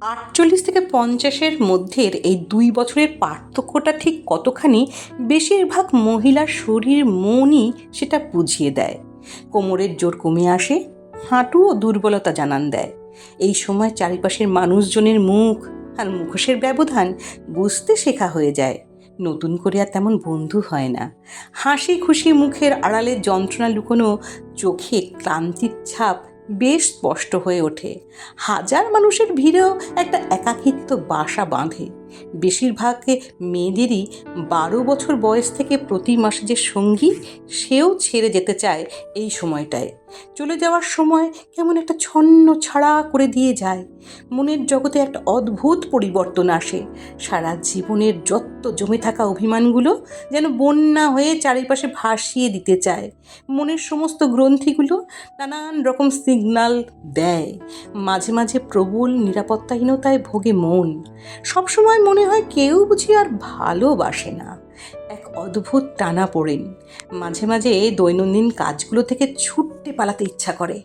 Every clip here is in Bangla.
আটচল্লিশ থেকে পঞ্চাশের মধ্যের এই দুই বছরের পার্থক্যটা ঠিক কতখানি, বেশিরভাগ মহিলার শরীর মনই সেটা বুঝিয়ে দেয়। কোমরের জোর কমে আসে হাঁটুও দুর্বলতা জানান দেয়। এই সময় চারিপাশের মানুষজনের মুখ আর মুখোশের ব্যবধান বুঝতে শেখা হয়ে যায়। নতুন করে আর তেমন বন্ধু হয় না। হাসি খুশি মুখের আড়ালে যন্ত্রণা লুকোনো, চোখে ক্লান্তির ছাপ বেশ স্পষ্ট হয়ে ওঠে। হাজার মানুষের ভিড়েও একটা একাকিত্ব বাসা বাঁধে। বেশিরভাগ মেয়েদেরই বারো বছর বয়স থেকে প্রতি মাসে যে সঙ্গী, সেও ছেড়ে যেতে চায় এই সময়টায়। চলে যাওয়ার সময় কেমন একটা ছন্ন ছাড়া করে দিয়ে যায়। মনের জগতে একটা অদ্ভুত পরিবর্তন আসে। সারা জীবনের যত জমে থাকা অভিমানগুলো যেন বন্যা হয়ে চারিপাশে ভাসিয়ে দিতে চায়। মনের সমস্ত গ্রন্থিগুলো নানান রকম সিগনাল দেয়। মাঝে মাঝে প্রবল নিরাপত্তাহীনতায় ভোগে মন। সবসময় মনে হয় কেউ বুঝি আর ভালোবাসে না। এক অদ্ভুত টানা পড়েন। মাঝে মাঝে দৈনন্দিন কাজগুলো থেকে ছুটতে পালাতে ইচ্ছা করে।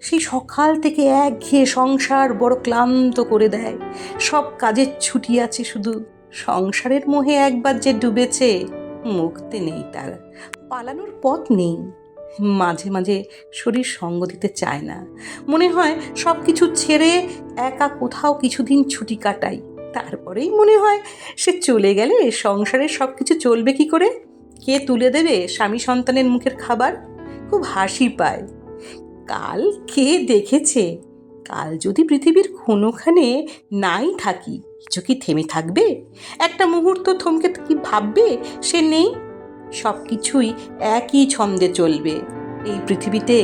সেই সকাল থেকে একঘেয়ে সংসার বড় ক্লান্ত করে দেয়। সব কাজের ছুটি আছে শুধু। সংসারের মোহে একবার যে ডুবেছে, মুক্তি নেই তার। পালানোর পথ নেই। মাঝে মাঝে শরীর সঙ্গ দিতে চায় না। মনে হয় সব কিছু ছেড়ে একা কোথাও কিছুদিন ছুটি কাটাই। তারপরেই মনে হয় সে চলে গেলে সংসারের সব কিছু চলবে কি করে? কে তুলে দেবে স্বামী সন্তানের মুখের খাবার? খুব হাসি পায়। কাল কে দেখেছে? কাল যদি পৃথিবীর কোনোখানে নাই থাকি, কিছু কি থেমে থাকবে? একটা মুহূর্ত থমকে কি ভাববে সে নেই? সব কিছুই একই ছন্দে চলবে। এই পৃথিবীতে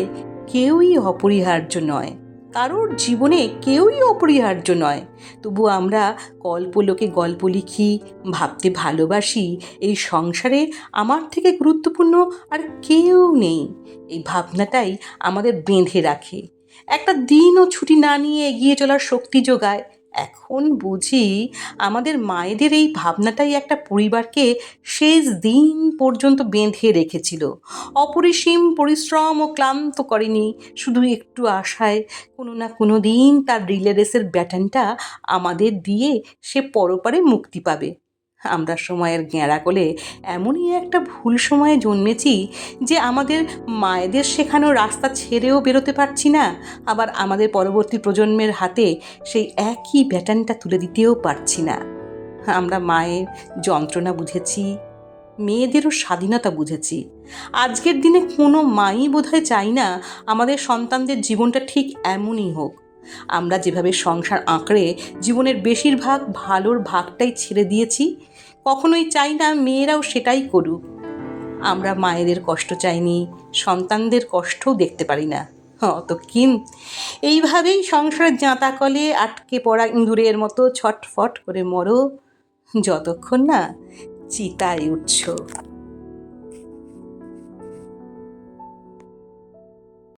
কেউই অপরিহার্য নয়। কারোর জীবনে কেউই অপরিহার্য নয়। তবু আমরা কল্পলোকে গল্প লিখি, ভাবতে ভালোবাসি, এই সংসারে আমার থেকে গুরুত্বপূর্ণ আর কেউ নেই। এই ভাবনাটাই আমাদের বেঁধে রাখে। একটা দিনও ছুটি না নিয়ে এগিয়ে চলার শক্তি যোগায়। এখন বুঝি আমাদের মায়েদের এই ভাবনাটাই একটা পরিবারকে শেষ দিন পর্যন্ত বেঁধে রেখেছিল। অপরিসীম পরিশ্রম ও ক্লান্ত করেনি। শুধু একটু আশায় কোনো না কোনো দিন তার রিলে রেসের ব্যাটনটা আমাদের দিয়ে সে পরপারে মুক্তি পাবে। আমরা সময়ের গ্যাঁড়া কোলে এমনই একটা ভুল সময়ে জন্মেছি যে আমাদের মায়েদের শেখানো রাস্তা ছেড়েও বেরোতে পারছি না। আবার আমাদের পরবর্তী প্রজন্মের হাতে সেই একই ব্যাটানটা তুলে দিতেও পারছি না। আমরা মায়ের যন্ত্রণা বুঝেছি, মেয়েদেরও স্বাধীনতা বুঝেছি। আজকের দিনে কোনো মাই বোধহয় চাই না আমাদের সন্তানদের জীবনটা ঠিক এমনই হোক। আমরা যেভাবে সংসার আঁকড়ে জীবনের বেশিরভাগ ভালোর ভাগটাই ছেড়ে দিয়েছি কখনোই চাই না মেয়েরাও সেটাই করুক। আমরা মায়েদের কষ্ট চাইনি, সন্তানদের কষ্টও দেখতে পারি না। অত কিন এইভাবেই সংসারের জাঁতা কলে আটকে পড়া ইঁদুরের মতো ছটফট করে মরো। যতক্ষণ না চিতায় উঠছ।